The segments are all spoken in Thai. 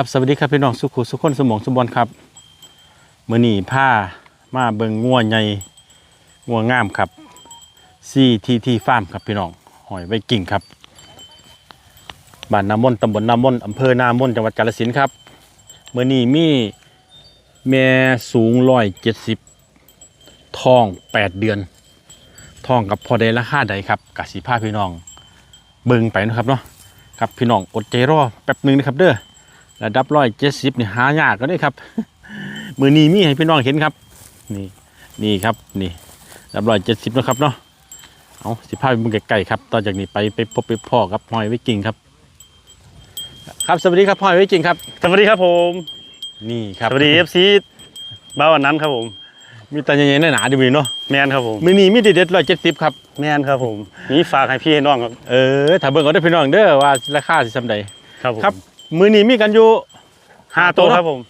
ครับสวัสดีครับพี่น้องสุขุสุขคนสมองสมบรณ์ครับมื้อนี้ผ้ามาเบิงงัวใหญ่งัวงามครับ CTT Farm ครับพี่น้องหอยไว้กิ่งครับบ้านนามนตำบลนามนอำเภอนามนจังหวัดกาฬสินธุ์ครับมื้อนี้มีแม่สูง170ทอง8เดือนทองกับพอได้ราคาใดครับกสิพาพี่น้อง เบิงไปนะครับเนาะครับพี่น้องอดใจรอแป๊บหนึ่งนะครับเด้อ ระดับร้อยเจ็ดสิบนี่หายากก็ได้ครับ มือนี้มีให้พี่น้องเห็นครับ นี่นี่ครับนี่ระดับร้อยเจ็ดสิบนาะครับเนาะเอาสิพาไปเมืองไกลๆครับต่อจากนี้ไปไปพบไปพ่อกับหอยไว้กิ่งครับ ครับสวัสดีครับหอยไว้กิ่งครับ สวัสดีครับผมนี่ครับสวัสดีเอฟซีบ้าวันนั้นครับผม มีตาใหญ่ๆหนาๆดีเนาะแมนครับผมมือนี้มีเด็ดร้อยเจ็ดสิบครับแมนครับผมมีฝากให้พี่ให้น้องครับเออถ้าเบิ่งเอาได้อพี่น้องเด้อว่าราคาสิสำใดครับผมครับ มือนี้มีกันอยู่ห้าตัวครับผม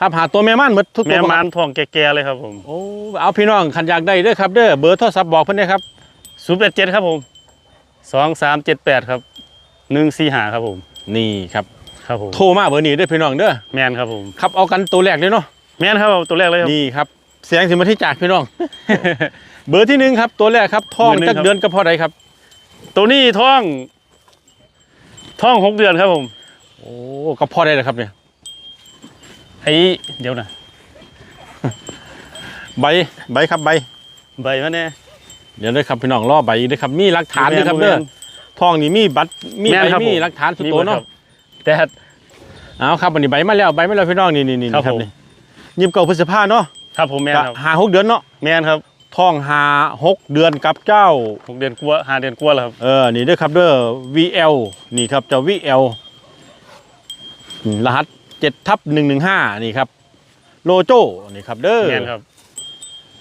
ครับหาตัวแม่ม่านหมดทุกตัวแม่บ่ครับมานทองแก่ๆเลยครับผมโอ้เอาพี่น้องขันอยากได้เด้อครับเด้อเบอร์โทรศัพท์บอกเพิ่นได้ครับศูนย์แปดเจ็ดครับผมสองสามเจ็ดแปดครับหนึ่งสี่หาครับผม นี่ครับครับผมโทรมาเบอร์นี้เด้อพี่น้องเด้อแมนครับผมครับเอากันตัวแรกเลยเนาะแมนครับผมตัวแรกเลยครับนี่ครับเสียงสิมาที่จากพี่น้อง เบอร์ที่หนึ่งครับ ตัวแรกครับท้องเบอร์หนึ่งจักครับเดือนก็พอใดครับ ตัวนี้ท้องท้องหกเดือนครับผม โอ้ก็พอได้เลยครับเนี่ยไอ้เดี๋ยวนะใบใบครับใบใบมันเนี่ยเดี๋ยวด้วยครับพี่น้องรอใบด้วยครับมีหลักฐานด้วยครับเด้อท้องนี่มีบัตรมีแม่ใบนครับมีผมหลักฐานสุดมีโตวหมดคเนาะรับแต่เอาครับวันนี้ใบมาแล้วใบมาแล้วพี่น้องนี่นี่นี่ครับครับผมนี่ยิบเก่าพฤษภาเนาะครับผมแมนก็ครับหาหกเดือนเนาะแมนครับท้องหาหกเดือนกับเจ้าหกเดือนกลัวาห้าเดือนกลัวาแล้วครับเออนี่เด้วยครับเด้อ VL นี่ครับเจ้า VL อืม รหัส7ทับ115นี่ครับ โลโจนี่ครับเด้อแมนครับ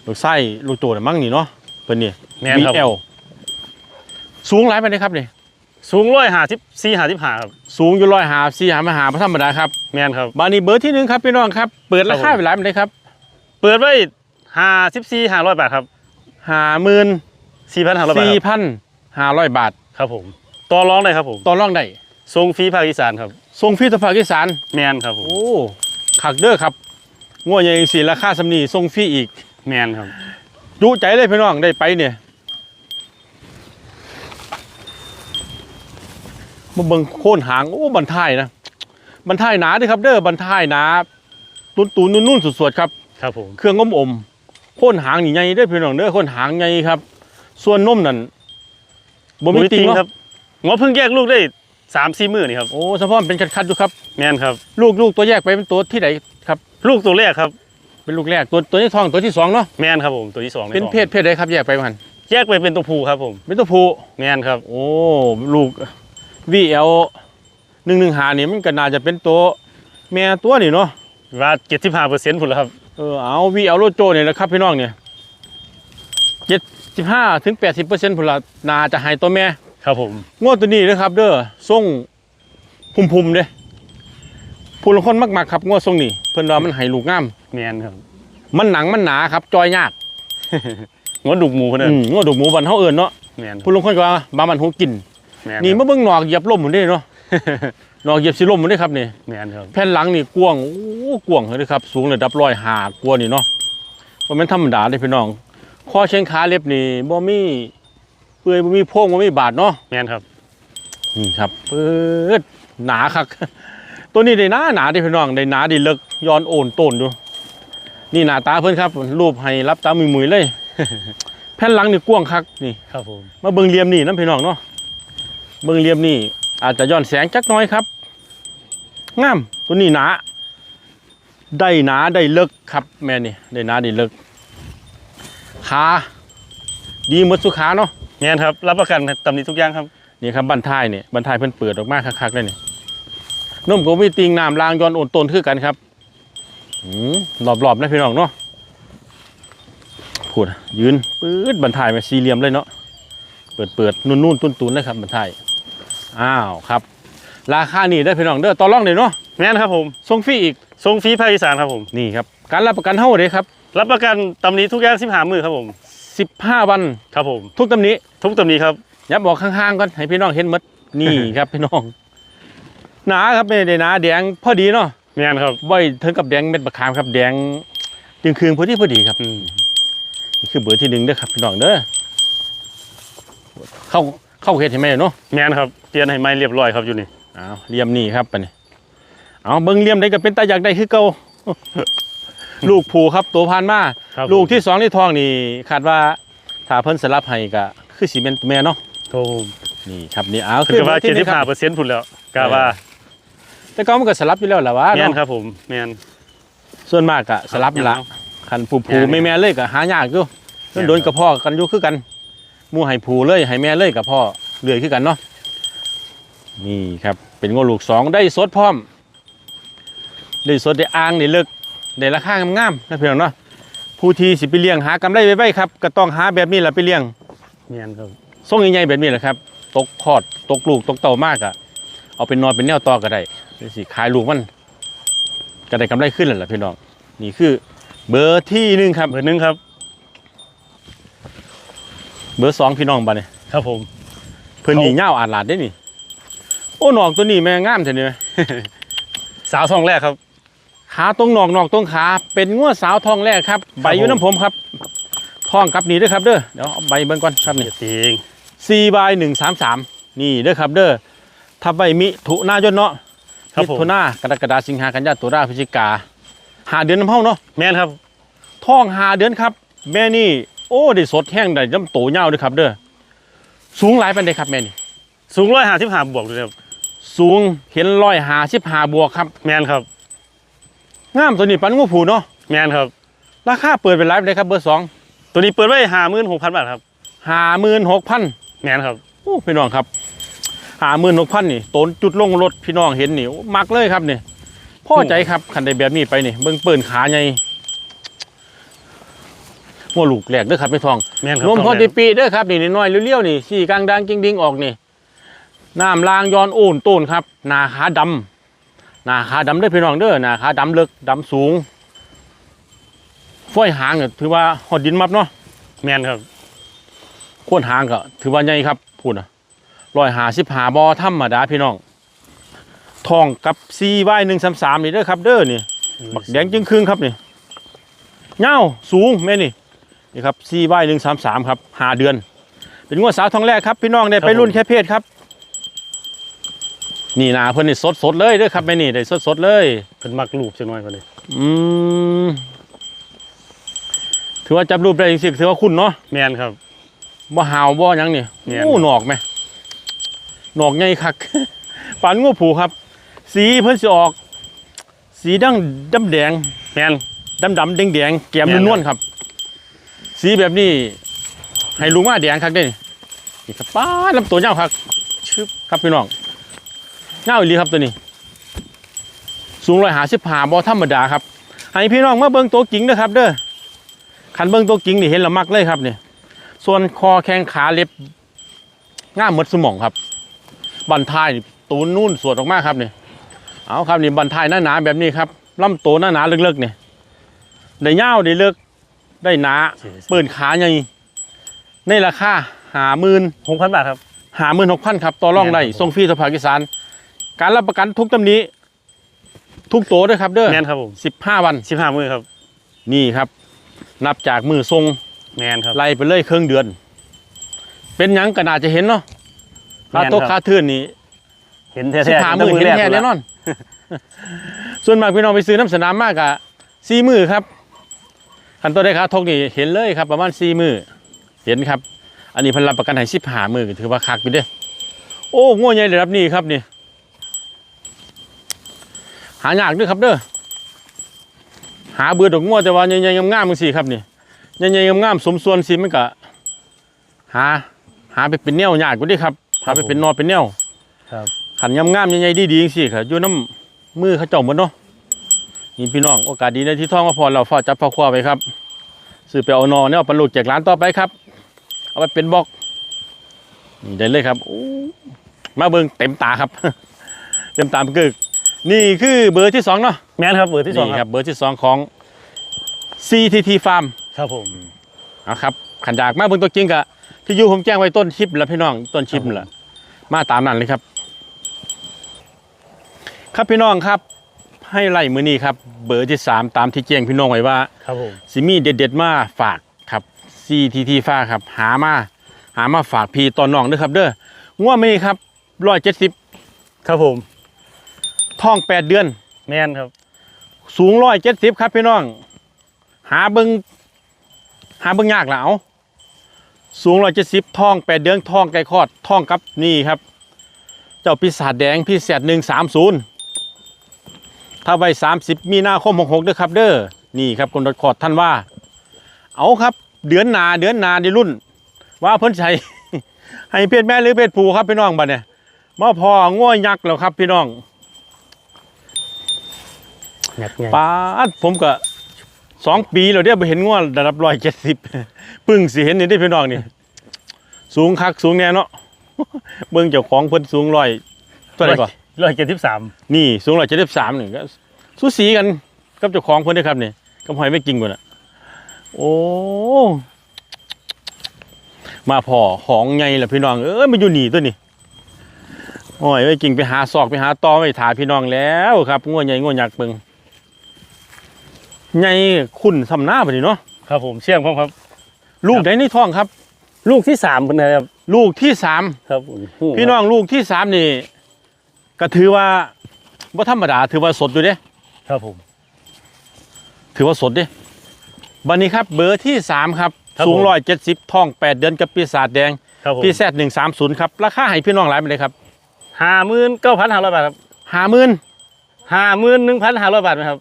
ลูกไส้ลูกโจน่ะมั้งนี่เนาะเพิ่นนี่แม่นครับ VL สูงหลายไปเลยครับนี่สูงร้อยห้าสิบสี่ห้าสิบห้าครับสูงอยู่ร้อยหาสี่หามาหาพระธรรมดาครับแมนครับ บานี้เบอร์ที่หนึ่งครับพี่น้องครับเปิดราคาครับผมไปหลายไปเลยครับเปิดไว้ห้าสิบสี่ห้าร้อยบาทครับห้าหมื่นสี่พันห้าร้อยบาทสี่ครับพันห้าร้อยบาท ครับผมต่อรองได้ครับผมต่อรองได้ทรงฟรีภาคอีสานครับ ส่งฟรีตะภาคอีสานแมนครับผมโอ้ขักเด้อครับง่วใหญ่สีราคาสำนีส่งฟรีอีกแมนครับดูใจเลยพี่น้องได้ไปเนี่ยมาเบิ่งโค่นหางโอ้บันทายนะบันทายหนาเด้วยครับ เด้อบันทายหนาตุนตุนนุ่นนุ่นๆสดๆครับ ครับผมเครื่องอมอมโค่นหางนี่ใหญ่เด้อพี่น้องเด้อโค่นหางใหญ่ครับ ส่วนนมนั่นบ่มีติงคเนาะรับงอเพิ่งแยกลูกได้ สามสี่มื้อนี่ครับโอ้สะพอมันเป็นคัดๆอยู่ครับ แมนครับ ลูกลูกตัวแยกไปเป็นตัวที่ไหนครับ ลูกตัวแรกครับ เป็นลูกแรกตัวตัวที่ทองตัวที่สองเนาะแมนครับผมตัวที่สองใเป็นท้องเพศเพศใดครับแยกไปมันแยกไปเป็นตัวผู้ครับผม เป็นตัวผู้แมนครับ โอ้ลูก VL หนึ่งหนึ่งหานี่มันก็น่าจะเป็นตัวแม่ตัวนี่เนาะว่าเจ็ดสิบห้าเปอร์เซ็นต์ผุนแล้วครับ เออเอา VL โลโจเนี่ยนะครับพี่น้องเนี่ยเจ็ดสิบห้าถึงแปดสิบเปอร์เซ็นต์ผุนละน่าจะให้ตัวแม่ ครับผมงวดตัวนี้นะครับเด้อส่งพุ่มพุ่มๆเด้ผู้ลางคนมักมักๆครับงวดทรงนี่เพิ่นว่ามันให้ลูกงามแมนครับ มันหนังมันหนาครับจอยยากงอดุกหมูคนนั้อืนมงวดดูกหมูบันเฮาเอิ้นเนาะแมนผู้ลางคนก็ว่าบามันหูกินแมนนี่มาเบิ่งหนอกเหยียบล่มหมดเด้เนาะหนอกเหยียบสิล่มหมดเด้ครับนี่แมนครับแผ่นหลังนี่กว้างโอ้กว้างเลยครับสูงระดับร้อยหากว่านี่เนาะว่ามันธรรมดาเลยพี่น้องข้อเชียงขาเล็บนี่บ่มี เปื่อยบ่มีโพรงบ่มีบาดเนาะแมนครับ นี่ครับเปิดหนาคักตัวนี้ได้หนาหนาเด้พี่น้องได้หนาดีเลิกย้อนโอนโตนดู นี่หน้าตาเพิ่นครับ รูปให้รับตามุยๆเลย แผ่นหลังนี่กว้างคักนี่ครับผมมาเบิ่งเหลี่ยมนี่น้ำพี่น้องเนาะเบิ่งเหลี่ยมนี่อาจจะย้อนแสงจักหน้อยครับงามตัวนี้หนาได้หนาได้เลิกครับแม่นี่ได้หนาได้เลิกขาดีหมดสุขาเนาะ แมนครับ รับประกันตำหนิทุกอย่างครับนี่ครับบันท้ายนี่บันท้ายเพิ่นเปิดออกมาคักๆเลยนี่นมก็มีติงน้ำรางย้อนโอนตนคือกันครับอืมรอบๆนะพี่น้องเนาะพูดอะยืนปื๊ดบันท้ายมาสี่เหลี่ยมเลยเนาะเปิดเปิดนุ่นๆตุ้นๆเลยครับบันท้ายอ้าวครับ ราคานี่ได้อพี่น้องเด้อต่อรองเลยเนาะแมนครับผมส่งฟรีอีกทรงฟรีภาคอีสานครับผมนี่ครับการรับประกันเท่าเลยครับรับประกันตำหนิทุกอย่างสิบห้ามือครับผม 15 วัน ครับผม ทุกตำหนี้ทุกตำหนิครับยับบอกข้างๆก่อนให้พี่น้องเห็นหมดนี่ครับพี่น้อง หนาครับไม่ได้หนาแดงพอดีเนาะแม่นครับไว้ถึงกับแดงเม็ดบะขามครับแดงจึงคืนพอดีพอดีครับอืมนี่คือเบอร์ที่หนึ่งเด้อครับพี่น้องเด้อเข้าเข้าเฮ็ดให้แม่เนาะแม่นครับเปลี่ยนให้ไม้เรียบร้อยครับอยู่นี่เอาเหลี่ยมนี่ครับปะนี่เอาเบิ่งเหลี่ยมได้ก็เป็นตาอยากได้คือเก่า ลูกผูครับตัวพานมา ครับลูกที่สองในท้องนี่คาดว่าถ้าเพิ่นสลับให้ก็คือสิเป็นตัวแม่เนาะโอ้นี่ครับนี่เอาคือว่าบร์ที่เจ็ดหสินึ่บงคห้ารับเปอร์เซ็นต์พุ่นแล้วกะว่าแต่ก็มันก็สลับอยู่แล้วแหละวะแม่นเนาะครับผมแม่นส่วนมากก็สลับอยู่ละคันผูผูอย่างนี้ไม่แม่เลยก็หายากอยู่แม่นโดนกับพ่อกันอยู่คือกันหมู่ให้ผูเลยให้แม่เลยกับพ่อเลื่อยคือกันเนาะนี่ครับเป็นงวลูกสองได้สดพร้อมได้สดได้อ่างได้เลิกได้ราคางามๆนะพี่น้องเนาะ ผู้ที่สิไปเลี้ยงหากำไรไว้ๆครับก็ต้องหาแบบนี้แหละไปเลี้ยงแม่นครับส่งใหญ่ๆแบบนี้แหละครับ ตกคอดตกลูกตกเต่ามากอะเอาเป็นนอนเป็นแนวต่อก็ได้หรือสิขายลูกมันก็ได้กำไรขึ้นแล้วล่ะพี่น้องนี่คือเบอร์ที่หนึ่งครับ เบอร์หนึ่งครับ เบอร์สองพี่น้องบ้านนี่ครับผม เพิ่นนี่เง่าวอาดหลาดได้นี่ โอ้หนอกตัวนี้แม่งามเท่านี้ไหมสาวทองแรกครับ ขาตรงหนอกหนอกตรงขา เป็นงัวสาวทองแรกครับ ใบอยู่น้ำผมครับทองกับนี่เด้อครับเด้อเดี๋ยวเอาใบเบิ่งก่อนครับนี่เจ็ดตีเองสี่ใบหนึ่งสามสามนี่เด้อครับเด้อทับใบมิถุนายนเนาะครับมิผมถุนากรกฎาสิงหากันยาตุลาพฤศจิกาหาเดือนน้ำเฮาเนาะแม่นครับท้องหาเดือนครับ แม่นี่ โอ้ได้สดแห้งได้น้ำโตเน่าวด้วยครับ เด้อสูงหลายปานใดครับแม่นี่สูงร้อยห้าสิบห้าบวกเลยครับสูงเห็นร้อยหาสิบหาบวกครับ แม่นครับ งามตัวนี้ปันงูผูเนาะแม่นครับ ราคาเปิดเป็นไลฟ์เลยครับเบอร์สองตัวนี้เปิดไว้ห้าหมื่นหกพันบาทครับหาหมื่นหกพันแม่นครับโอ้พี่น้องครับหาหมื่นหกพันนี่ต้นจุดลงรถพี่น้องเห็นนี่โอ้มักเลยครับนี่พ่อใจครับคันได้แบบนี้ไปนี่เบิ่งเปิ่นขาใหญ่หัวลูกแหลกเด้อครับพี่ทองแม่นครับนมทงพอแรดีกปีเด้อครับนี่น้อยๆเลี้ยวๆนี่สี่กลางดังกิ้งดิ้งออกนี่น้ำลางย้อนโอนต้นครับหนาขาดำ หนาขาดำเด้อพี่น้องเด้อหนาขาดำเลิกดำสูงฝ้อยหางเนี่ยถือว่าหอดดินมับเนาะแม่นครับโคนหางก็ถือว่าใหญ่ครับพูดนะร้อยหาสิบหาบอธรรมดาพี่น้องทองกับซีไว้หนึ่งสามสามนี่เด้อครับ เด้อนี่บักแดงจึงครึ่งครับนี่เงาสูงแม่นี่นี่ครับซีไว้หนึ่งสามสามครับหาเดือน เป็นงวดสาวทองแรกครับพี่น้องได้ไปรุ่นแค่เพศครับ นี่นาเพิ่นนี่สดสดๆเลยเด้อครับแม่นี่ได้สดสดๆเลยเป็นมักรูปจังน้อยกว่านี้อืมถือว่าจับรูปได้จริงๆถือว่าคุณเนาะแม่นครับ บ่หาวบ่หยังนี่แม่นโอ้หนอกไหมหนอกใหญ่คัก ปานงูผูครับ สีเพิ่นสิออก สีดังดำแดงแม่นดำดำแดงแดงๆแก้มแม่น นวลๆครับ สีแบบนี้ ให้ลุงมาแดงคักเด้นี่นี่ครับป้าดลำตัวยาวคักชึบครับพี่น้อง เงาอีหลีครับตัวนี้ สูงร้อยหาสิบหาบ่ธรรมดาครับให้พี่น้องมาเบิ่งตัวจริงนะครับ เด้อคันเบิ่งตัวจริงนี่เห็นและมักเลยครับนี่ส่วนคอแข้งขาเล็บง่ามหมดสมองครับ บันทายนี่ตูนนู่นสวดออกมาครับนี่เอาครับนี่บันทายหน้าหนาแบบนี้ครับลำตัวหน้าหนาเลิกๆนี่ได้ยาวได้เลิกได้หนาเปิดขาใหญ่ในราคาหาหมื่นหกพันบาทครับหาหมื่นหกพันครับต่อรองได้แม่นครับผมส่งฟรีสภากิสาน การรับประกันทุกตำหนี้ ทุกตัวด้วยครับเด้อแม่นครับผมสิบห้าวัน สิบห้ามือครับนี่ครับ นับจากมือทรงแม่นครับ ไล่ไปเลยครึ่งเดือน เป็นหยังก็น่าจะเห็นเนาะคาแม่นโต๊ะครับคาทื่นนี่เห็นแท้ๆสิบหามือเห็นแค่ตั้งแน่นอน ส่วนมากพี่น้องไปซื้อน้ำสนามมากอะสี่มือครับคันตัวได้คาทกนี่เห็นเลยครับ ประมาณสี่มือเห็นครับ อันนี้เพันรับประกันให้สิบหามือก็ถือว่าคักไปเด้อโอ้ง่วงใหญ่เลยครับนี่ครับนี่ หายากด้วยครับเด้อหาเบื่อดอกง่วแต่ว่าใหญ่ๆงามๆมึงสิครับนี่ใหญ่ๆงามๆสมส่วนสิมันก็หาหาไปเป็นแนวยากกว่าเด้ครับหาไปเป็นนอเป็นแนวครับขันงามๆใหญ่ๆดีๆจังซี่ค่ะอยู่น้ำมือเขาเจ้าหมดเนาะนี่พี่น้องโอกาสดีในที่ท่องก็พอเราฝากจับพอคว้าไปครับซื้อไปเอานอเนี่ยเอาปลาลูกแจกร้านต่อไปครับ เอาไปเป็นบล็อกนี่ได้เลยครับโอ้มาเบิ่งเต็มตาครับ เต็มตามกึก นี่คือเบอร์ที่สองเนาะแม่นครับเบอร์ที่สองนี่คครัรับบเบอร์ที่สองของ CTT Farm ครับผม เอาครับขันดากมาเบิ่งตัวจริงกะที่อยู่ผมแจ้งไว้ต้นคลิปแล้วพี่น้องต้นคลิปนั่นแหละมาตามนั้นเลยครับ ครับพี่น้องครับ ให้ไล่มือนี้ครับ เบอร์ที่3ตามที่แจ้งพี่น้องไว้ว่า ครับผมสิมีเด็ดๆมาฝากครับ CTT ฟ้าครับ หามาหามาฝากพี่ตอนน้องเด้อครับ เด้อง่วมีครับร้อยเจ็ดสิบครับผม ท้องแปดเดือน แม่นครับ สูงร้อยเจ็ดสิบครับพี่น้อง หาเบิงหาเบิงยากแล้วสูงร้อยเจ็ดสิบท้องแปดเดือนท้องไก่คลอดท้องกับนี่ครับ เจ้าปีศาจแดงพี่แสดหนึ่งสามศูนย์ถ้าไว้สามสิบมีนาคมหกหกเด้อครับเด้อนี่ครับคนรถคอดท่านว่า เอาครับเดือนหนาเดือนหนาในรุ่น ว่าเพิ่นใช้ให้เพศแม่หรือเพศผู้ครับพี่น้องบัดเนี่ยมาพอง่วยักษ์แล้วครับพี่น้อง งัดไงป้าดผมก็สองปีแล้วเดี๋ยวไปเห็นง่วระดับร้อยเจ็ดสิบปึ้งสิเห็นนี่ได้อพี่น้องนี่ สูงคักสูงแน่เนาะเบิ่งเจ้าของเพิ่นสูงร้อยตัวไหนก่อนร้อยเจ็ดสิบสามนี่สูงร้อยเจ็ดสิบสามหนึ่งก็สูสีกันกับเจ้าของเพิ่นเด้อครับนี่กับหอยไม่กินก่อนอะ โอ้มาพอของไงล่ะพี่น้องเอ้ยมาอยู่นี่ตัวนี้โอ้ยไม่กินไปหาซอกไปหาตอไปถาพี่น้องแล้วครับง่วงใหญ่ง่วงยักษ์เบิ่ง ใหญ่คุณสำหน้าไปนี่เนาะครับผมเชื่อมครับครับ ลูกไหนในท้องครับ ลูกที่สามคนนะครับลูกที่สามครับผมพี่น้องลูกที่สามนี่ ก็ถือว่าว่าธรรมดาถือว่าสดอยู่เด้ครับผม ถือว่าสดเด้บันนี้ครับ เบอร์ที่สามครับครับสูงผมร้อยเจ็ดสิบท้องแปดเดือนกับปีศาจแดงครับผมปีแซดหนึ่งสามศูนย์ครับราคาให้พี่น้องหลายไปเลยครับห้าหมื่นเก้าพันห้าร้อยบาทครับห้าหมื่นห้าหมื่นหนึ่งพันห้าร้อยบาทไหมครับ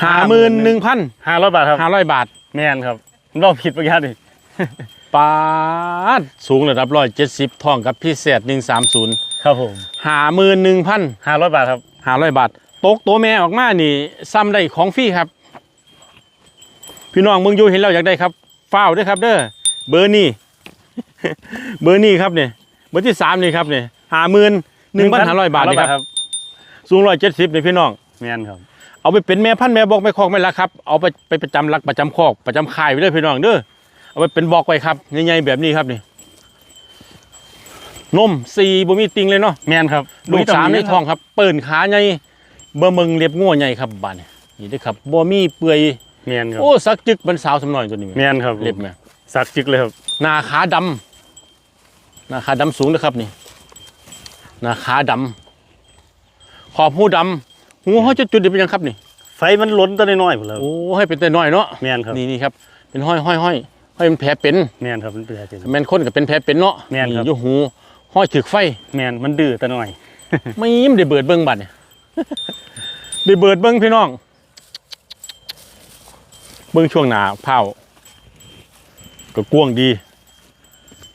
ห้าหมื่นหนึ่งพันห้าร้อยบาทครับห้าร้อยบาท แม่นครับเราผิดประการดิปาดสูงระดับร้อยเจ็ดสิบท้องกับพี่แซดหนึ่งสามศูนย์ครับผมห้าหมื่นหนึ่งพันห้าร้อยบาทครับห้าร้อยบาท ตกตัวแม่ออกมานี่ซ้ำได้ของฟรีครับ พี่น้องเมืองอยู่เห็นแล้วอยากได้ครับฟ้าวด้วยครับ เด้อเบอร์นี่เบอร์นี่ครับเนี่ยเบอร์ที่สามนี่ครับเนี่ยห้าหมื่นหนึ่งพันห้าร้อยบาทนี่ครับ สูงร้อยเจ็ดสิบนี่พี่น้องแม่นครับ เอาไปเป็นแม่พันธุ์แม่บอกแม่คอกแม่ละครับ เอาไปไปประจำรักประจำคอกประจำค่ายไว้เลยพี่น้องเด้อเอาไปเป็นบอกไว้ครับใหญ่ๆแบบนี้ครับนี่นมสี่บ่มีติงเลยเนาะแม่นครับลูกสามในท้องครับ เปิ่นขาใหญ่เบิ่งเบิ่งเล็บงัวใหญ่ครับบาดนี่นี่เด้อครับบ่มีเปื่อยแม่นครับโอ้สักจึกมันสาวสำน้อยตัวนี้แม่แม่นครับเล็บแม่สักจึกเลยครับหน้าขาดำหน้าขาดำสูงนะครับนี่หน้าขาดำขอบหูดำ หูเขาจะจุดเดียวเป็นหยังครับนี่ ไฟมันล้นตัวน้อยๆหมดแล้วโอ้ให้เป็นแต่น้อยเนาะแม่นครับนี่นี่ครับเป็นห้อยห้อยห้อยห้อยเป็นแผลเป็นแม่นครับมันเป็นอะไรแมนคนกับเป็นแผลเป็นเนาะแม่นครับอยู่หูห้อยถึกไฟแม่นมันดื้อตัวน้อย ไม่ยิ้มได้เบิดเบิ้งบัดเนี่ยได้เบิดเบิ้งพี่น้อง เบิ้งช่วงหนาเผาก็กวางดี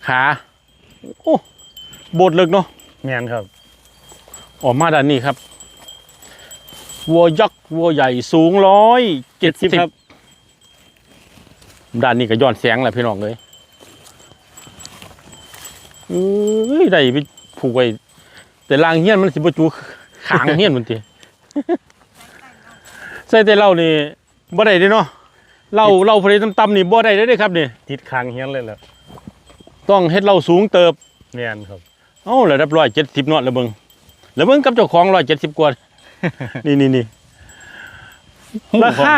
ขาโอ้โบดเลิกเนาะแม่นครับ ออกมาด้านนี้ครับ วัวยักษ์วัวใหญ่สูงร้อยเจ็ดสิบครับ ด้านนี้ก็ย้อนแสงแหละพี่น้องเลยเอ้ยได้ไปผูกไว้แต่ลางเฮี้ยนมันสิบจูขางเฮี้ยนมันทีใส่แต่เหล่านี่บ่ได้เด้เนาะเหล่าเหล่าพอดีต่ำๆนี่บ่ได้เด้เด้ครับนี่ติดค้างเฮียนเลยแหละต้องเฮ็ดเหล่าสูงเติบแม่นครับเอ้าระดับร้อยเจ็ดสิบเนาะแล้วเบิ่งแล้วเบิ่งกับเจ้าของร้อยเจ็ดสิบกว่า นี่นี่นี่ราคา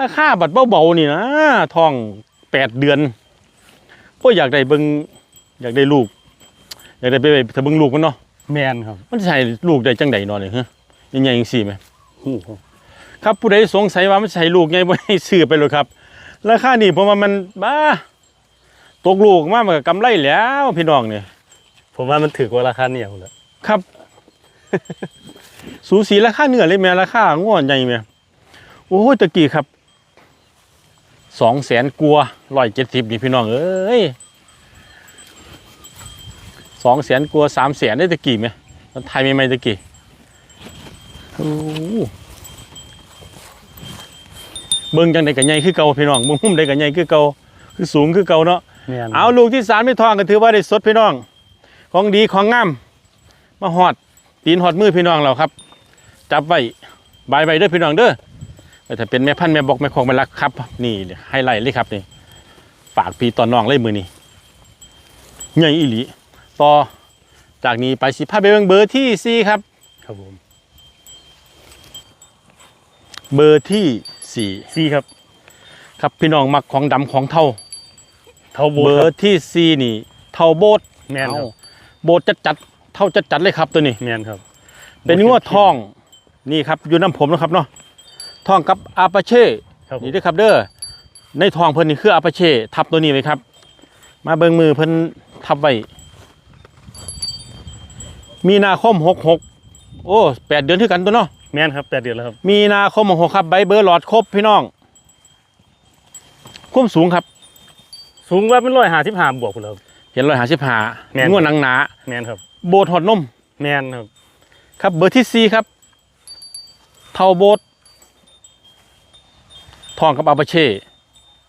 ราคาบัตรเบาๆนี่นะทองแปดเดือนก็อยากได้เบิงอยากได้ลูก อยากได้ไปไปถ้าเบิงลูกมันเนาะแม่นครับ มันจะใช่ลูกได้จังใดเนาะเนี่ยฮะยังไงยังสี่ไหมหูครับครับผู้ใดสงสัยว่ามันใช่ลูกไงบ่ให้ซื้อไปเลยครับ ราคานี่ผมว่ามันบ้าตกลูกมามันก็กำไรแล้วพี่น้องเนี่ยผมว่ามันถือกว่าราคาเนี่ยหมดแล้วครับ สูสีราคาเนื้อเลยแม่ราคาง้อใหญ่แม่โอ้ยตะกี้ครับสองแสนกลัวร้อยเจ็ดสิบนี่พี่น้องเอ้ยสองแสนกลัวสามแสนได้ตะกี้ไหมตอนไทยไม่ไม่ตะกี้โอ้เบิ่งจังใดกันใหญ่คือเก่าพี่น้องเบิ่งมุมใดกันใหญ่คือเก่าคือสูงคือเก่าเนาะแม่นเอาลูกที่สามไม่ทองก็ถือว่าได้สดพี่น้อง ของดีของงามมาหอดตีนหอดมือพี่น้องเราครับ จับไว้บายไว้เด้อพี่น้องเด้อแต่ถ้าเป็นแม่พันธุ์แม่บอกแม่ของแม่รักครับ นี่ไฮไลท์เลยครับนี่ฝากพี่ตอนน้องเลยมือนี่ใหญ่อีหลีต่อจากนี้ไปสิพาไปเบิ่งเบอร์ที่สี่ครับ ครับผม เบอร์ที่สี่ซีครับ ครับพี่น้องมักของดำของเท่า เท่าโบเบอครัร์ที่สี่นี่ เท่าโบสแม่นครับเอาโบสจัดจัดๆเท่าจัดจัดๆเลยครับตัวนี้แม่นครับ เป็นงวดทอง นี่ครับอยู่น้ำผมนะครับเนาะทองกับอาปาเช่ครับผม นี่เด้วยครับเด้อในทองเพิ่นนี่คืออาปาเช่ทับตัวนี้ไว้ครับ มาเบิ่งมือเพิ่นทับไว้มีนาคมหกหกโอ้แปดเดือนเท่ากันตัวเนาะ แม่นครับแปดเดือนแล้วครับมีนาคมหกหกครับใบเบอร์หลอดครบพี่น้องความสูงครับสูงว่าเป็นร้อยห้าสิบห้าบวกคุณแล้วเห็นรอยหาสิบหาแม่น งวดหนังหนา แม่นครับโบดหอดนม แม่นครับครับเบอร์ที่สี่ครับ เท่าโบดทองกับอาปาเช่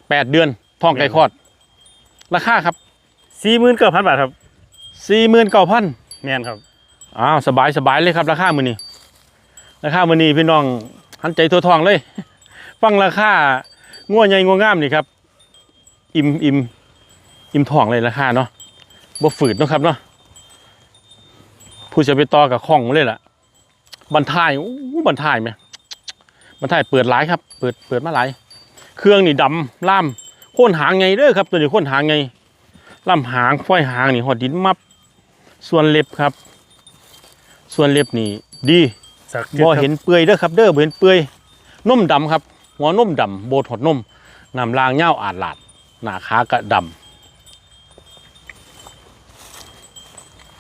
แปดเดือนทองไก่คลอด ราคาครับสี่หมื่นเก้าพันบาทครับสี่หมื่นเก้าพันแม่นครับอ้าวสบายสบายเลยครับ ราคามือนี้ราคามือนี้พี่น้องหันใจตัวทองเลย ฟังราคาง่วใหญ่ง่วงามนี่ครับ อิ่มอิ่มอิ่มทองเลยราคาเนาะบ่ฝืดเนาะครับเนาะผู้จะไปต่อกับข้องเลยล่ะ บันทายอู้บันทายไหมบันทายเปิดหลายครับ เปิดเปิดมาหลาย เครื่องนี่ดำล่ามโค่นหางไงเด้อครับ ตัวนี้โค่นหางไงล่ามหางฝ้อยหางนี่หอดดินมับ ส่วนเล็บครับ ส่วนเล็บนี่ดีสักบ่เห็นเปื่อยเด้อครับ เด้อบ่เห็นเปื่อยนมดำครับ หัวนมดำโบดหดนมน้ำลางเง่าวอาดหลาด หน้าขากระดำ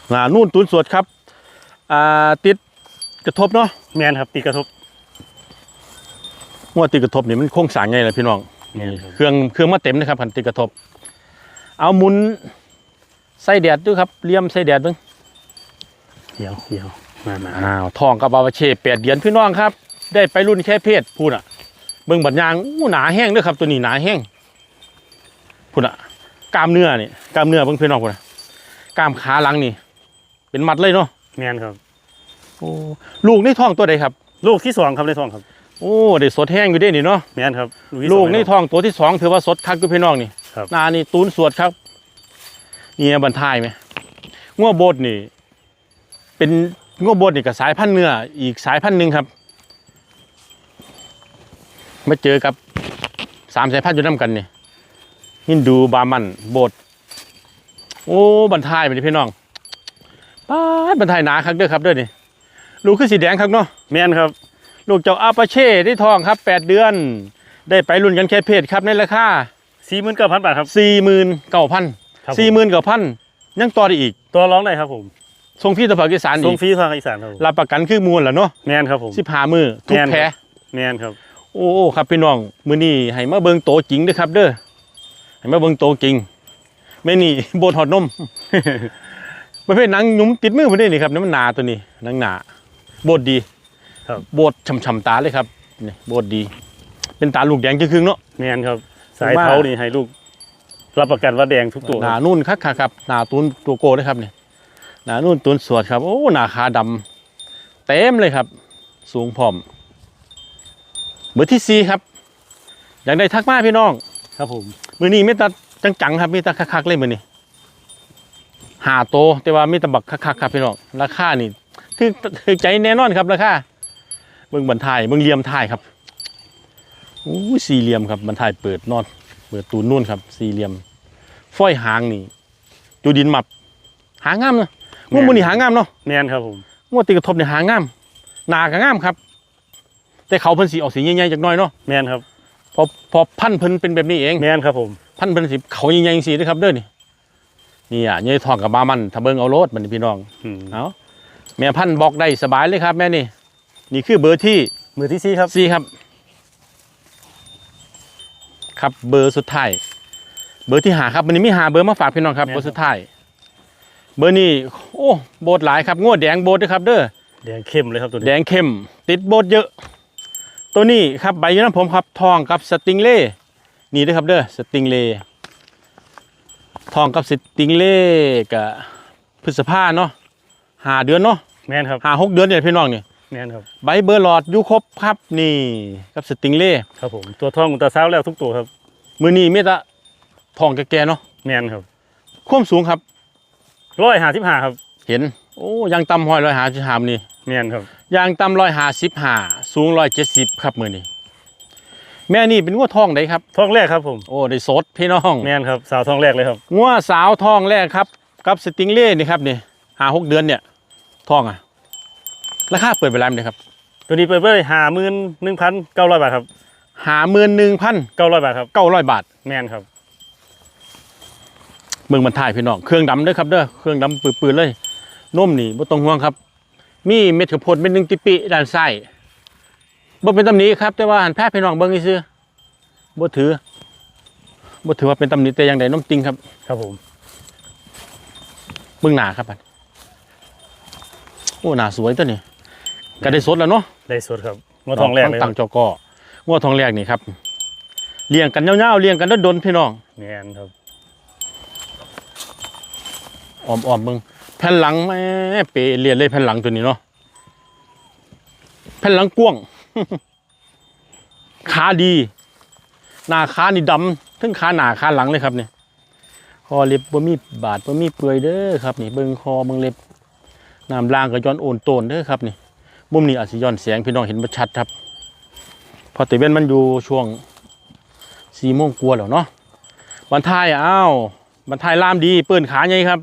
หน้านู่นตุนสวดครับอ่าติด กระทบเนาะแม่นครับ ตีกระทบหัวติดกระทบนี่มันโค้งสร้างไงล่ะพี่น้องแม่นครับเครื่องเครื่องมาเต็มนะครับคันติดกระทบ เอาหมุนใส่แดดด้วยครับเลี่ยมใส่แดดเบิ่งเดี๋ยวเดี๋ยวมามาอ้าวทองกับบาวาเช่แปดเดือนพี่น้องครับ ได้ไปรุ่นแค่เพศพูดอะเบิ่งบัดยางอู้หนาแห้งเด้วยครับ ตัวนี้หนาแห้งพูดอะกล้ามเนื้อนี่กล้ามเนื้อเบิ่งพี่น้องพูดอะกล้ามขาหลังนี่ เป็นมัดเลยเนาะแม่นครับ โอ้ลูกในท้องตัวใดครับ ลูกที่สองครับในท้องครับ โอ้ได้สดแห้งอยู่เด้นี่เนาะแม่นครับที่ลูกสองในท้องตัวที่สองถือว่าสดคักอยู่พี่น้องนี่ครับหนานี่ตูนสวดครับนี่บรรทายไหมง้อโบดนี่ เป็นง้อโบดนี่กับสายพันธุ์เนื้ออีกสายพันธุ์หนึ่งครับมาเจอกับสามสายพันธุ์อยู่น้ำกันนี่ฮินดูบามันโบดโอ้บรรทายไปนี่พี่น้องป้าดบรรทายหนาคักเด้อครับเด้อนี่ ลูกคือสีแดงครับเนาะแม่นครับ ลูกเจ้าอาปาเช่ที่ทองครับแปดเดือน ได้ไปรุ่นกันแค่เพศครับในราคาสี่หมื่นเก้าพันบาทครับสี่หมื่นเก้าพันครับผมสี่หมื่นเก้าพันยังต่อได้อีกตัวร้องได้ครับผมส่งพี่ตะภาคอีสานส่อีงกฟรีทางอีสานครับผมรับประกันคือมูลแหละเนาะแม่นครับผมสิบหามือทุกแม่นแพ้ครับแม่นครับ โอ้ครับพี่น้องมือนี้ให้มาเบิงโตจริงเด้อครับเด้อให้มาเบิงโตจริงแม่นี่โบดหอดนมประเภทหนังหนุ่มติดมือพอดีนี่ครับนี่มันหนาตัวนี้หนังหนาโบดดีครับโบดช่ำๆตาเลยครับนี่โบดดี เป็นตาลูกแดงจึงครึ่งๆเนาะ แม่นครับ สายว่าเท้านี่ให้ลูก รับประกันว่าแดงทุกตัวหนานุ่นคักๆครับหนาตูนตัวโกเลยครับเนี่ยหนานุ่นตูนสวดครับ โอ้หนาคาดำเต็มเลยครับ สูงพร้อม เบอร์ที่สี่ครับอยากได้ทักมาพี่น้อง ครับผมมือนี้ไม่ตาจังๆครับมีแตาคักๆเลยมือนี้หาโตวแต่ว่ามีแตาบักคักๆครับพี่น้องราคานี่ ถือถือใจแน่นอนครับราคาเบิ่งบรรทายเบิ่งเหลี่ยมทายครับอู้สี่เหลี่ยมครับบรรทายเปิดนอนเปิดตูนนู่นครับสี่เหลี่ยมฝ้อยหางนี่จูดินหมับหางามเนาะงวดมือนี่หางามเนาะแม่นครับผมงวดตีกระทบเนี่ยหางามหนากระงามครับ แต่เขาเพิ่นสีออกสีใหญ่ๆจากหน้อยเนาะแม่นครับพอพอพันธุ์เพิ่นเป็นแบบนี้เองแม่นครับผมพันเป็นสิบเขาใหญ่ๆสิเด้อครับเด้อนี่นี่อะยายทองกับบามันถ้าเบิ่งเอาโลดมันพี่น้องอืมเอา แม่พันธุ์บอกได้สบายเลยครับแม่นี่ นี่คือเบอร์ที่มือที่สี่ครับสี่ครับ ครับเบอร์สุดท้าย เบอร์ที่หาครับวันนี้มีหาเบอร์มาฝากพี่น้องครับ เบอร์สุดท้าย เบอร์นี้โอ้โบดหลายครับงวดแดงโบดด้วยครับ เด้อ แดงเข้มเลยครับตัวแดนี้งเข้ม ติดโบดเยอะ ตัวนี้ครับใบยูน้ำผมครับทองกับสติงเล่ นี่ด้วยครับเด้อสติงเล่ทองกับสติงเล่กับพฤษภาเนาะหาเดือนเนาะ แม่นครับหาหกเดือนเนี่ยพี่น้องเนี่ยแม่นครับใบเบอร์หลอดอยูครบครับนี่กับสติงเล่ครับผมตัวท้องตัวเช้าแล้วทุกตัวครับ มือนี้เมตะทองแก่ๆเนาะแม่นครับความสูงครับร้อยห้าสิบห้าครับ เห็น โอ้ยังต่ำห้อยร้อยหาสิบหามนี่แม่นครับยางต่ำร้อยหาสิบห้าสูงร้อยเจ็ดสิบครับมือนี่แม่นี่เป็นงัวทองได้ครับท้องแรกครับผมโอ้ได้สดพี่น้องแม่นครับสาวท้องแรกเลยครับงัวสาวทองแรกครับ กับสติงเล่นี่ครับนี่หาหกเดือนเนี่ย ทองอะ ราคาเปิดเวลาไหนครับ ตัวนี้เปิดไว้หาหมื่นหนึ่งพันเก้าร้อยบาทครับหาหมื่นหนึ่งพันเก้าร้อยบาทครับเก้าร้อยบาทแม่นครับเมืองบรรทายพี่น้องเครื่องดำเด้อครับเด้อเครื่องดำปืนๆเลยนุ่มนี่บ่ต้องห่วงครับ มีเม็ดข้าวโพดเม็ดหนึงติปิด้านซ้ายบ่เป็นตำหนิครับ แต่ว่าหันแพ้พี่น้องเบิ่งซื่อๆบ่ถือบ่ถือว่าเป็นตำหนิแต่อย่างใดน้มจริงครับ ครับผมเบิ่งหน้าครับบัด โอ้หน้าสวยตัวนี้ก็ได้สดแล้วเนาะได้สดครับงวท้องแรกเลยคตั้รับงจอกองวดทองแรกนี่ครับเลี้ยงกันยาวๆเลี้ยงกันดนๆพี่น้องแม่นครับอ้อมๆมึงแผ่นหลังแม่เปเรียนเลยแผ่นหลังตัวนี้เนาะแผ่นหลังกว้างขาดี หน้าขานี่ดำทั้งขาหน้าขาหลังเลยครับเนี่ยคอเล็บบ่มีบาดบ่มีเปื่อยเด้อครับ นี่เบิ่งคอเบิ่งเล็บ น้ำล่างก็ย้อนโอนโตนเด้อครับนี่มุมนี้อาจสิย้อนแสงพี่น้องเห็นบ่ชัดครับ พอตะเวนมันอยู่ช่วง4โมงกว่าแล้วเนาะบรรทายอ้าวบรรทายล่ามดีเปิ้นขาใหญ่ครับ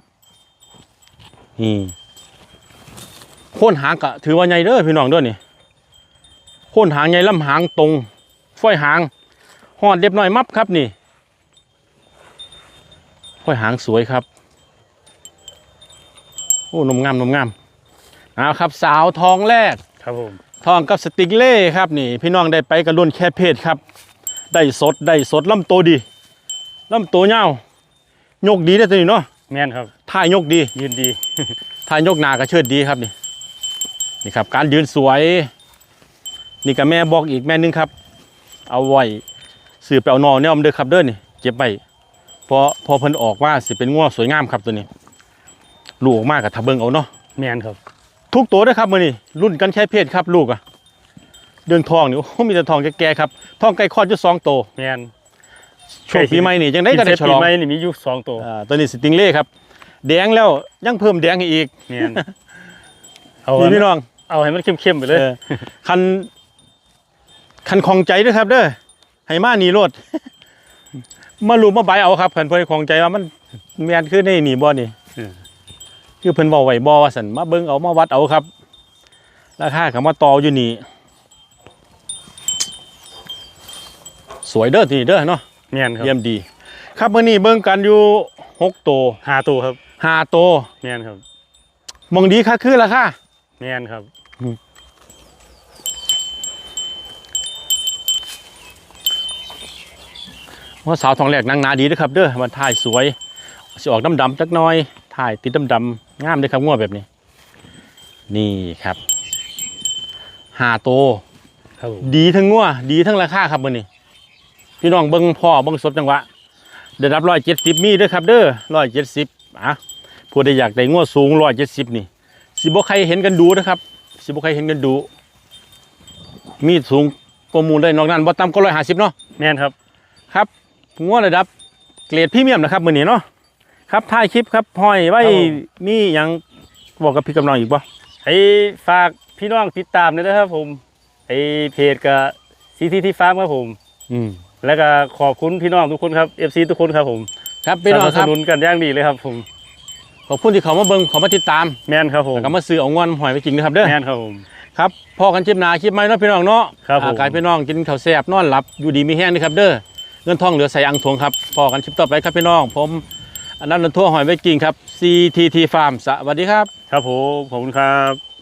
นี่โค่นหางกะถือว่าใหญ่เด้อพี่น้องเด้อนี่โค่นหางใหญ่ลำหางตรงฝ้อยหางหอดเรียบน้อยมับครับนี่ฝ้อยหางสวยครับ โอ้นมงามนมงามเอาครับสาวทองแรกครับผมทองกับสติกเล่ครับนี่ พี่น้องได้ไปกระลุ่นแค่เพศครับ ได้สดได้สดลำโตวดีลำโตวเงาวยกดีได้อตัวนี้เนาะแม่นครับท่ายกดี ยืนดีถ้ายกหนากระเชิดดีครับนี่นี่ครับ การยืนสวย นี่กับแม่บอกอีกแม่นึงครับ เอาไว้สื่อไปเอานอเนี่ยมเด้อครับเด้อนี่เก็บไว้พอพอเพิ่นออกว่าสิเป็นง้อสวยงามครับตัวนี้ ลูกออกมากับทะเบิงเอาเนาะแม่นครับ ทุกตัวเด้อครับมื้อนี้รุ่นกันแค่เพศครับลูกอะเดืองทองนี่โอ้โหมีแต่ทองแก่ๆครับทองไก่คลอดอยู่สองตัวแม่นช่วงปีใหม่นี่จังได้ก็ได้ฉลองปีใหม่นี่มีอยู่สองตัวอ่าตัวนี้สติงเล่ครับแดงแล้วยังเพิ่มแดงให้อีกแม่นเอานี่พี่น้องเอาให้มันเข้มๆไปเลยเออคันคันของใจด้วยครับ เด้อให้มาหนีรถมาลูมาใบเอาครับคันเพิ่นของใจว่ามันแม่นคือในหนีบ่นี่อืม คือเพิ่นบอกไว้บ่ว่าซั่นมาเบิ่งเอามาวัดเอาครับ ราคาก็มาต่ออยู่นี่สวยเด้อทีเด้อเนาะแม่นครับเยี่ยมดี ครับมื้อนี้เบิ่งกันอยู่หกตัวห้าตัวครับห้าตัวแม่นครับมองดีค่ะคือราคาแม่นครับว่าสาวทองแหลกนางนาดีเด้อครับเด้อมันถ่ายสวยสิออกดำๆจักหน่อย ถ่ายติดดำๆ งามเด้อครับงัวแบบนี้ นี่ครับห้าโตวครับผมดีทั้งงัวดีทั้งราคาครับมื้อนี้พี่น้องเบิ่งพ่อเบิ่งสดจังหวะได้รับร้อยเจ็ดสิบมีเด้อครับ เด้อร้อยเจ็ดสิบอะผู้ใดอยากได้งัวสูงร้อยเจ็ดสิบนี่สิบ่ใครเห็นกันดูนะครับ สิบ่ใครเห็นกันดู มีสูงกว่าหมูลได้นอกนั้นบ่ต่ำก็ร้อยห้าสิบเนาะแม่นครับ ครับงัวระดับเกรดพรีเมียมนะครับมือนี้เนาะ ครับท้ายคลิปครับห้อยไว้ครับผม มีหยังบอกกับพี่กำลังอีกบ่ให้ฝากพี่น้องติดตามด้วยนะครับผมไอเพจกับซีทีทีฟาร์มครับผม อืมแล้วก็ขอบคุณพี่น้องทุกคนครับเอฟซีทุกคนครับผมครับพี่น้องสนับคสรับนุนกันอย่างดีเลยครับผมขอบคุณที่เขามาเบิ่งเขามาติดตามแม่นครับผมแล้วก็มาซื้อเอางอนหอยไปกินนะครับเด้อแม่นครับผม ครับพอกันคลิปหน้าคลิปใหม่เนาะพี่น้องเนาะครับผมอ่ากายพี่น้องกินข้าวแซ่บนอนหลับอยู่ดีมีแห้งนะครับเด้อเงินทองเหลือใส่อังทวงครับพอกันคลิปต่อไปครับพี่น้อง ผม อันนั้นนันทั่วหอยไว้กินครับ CTT Farm สวัสดีครับ ครับผมขอบคุณครับ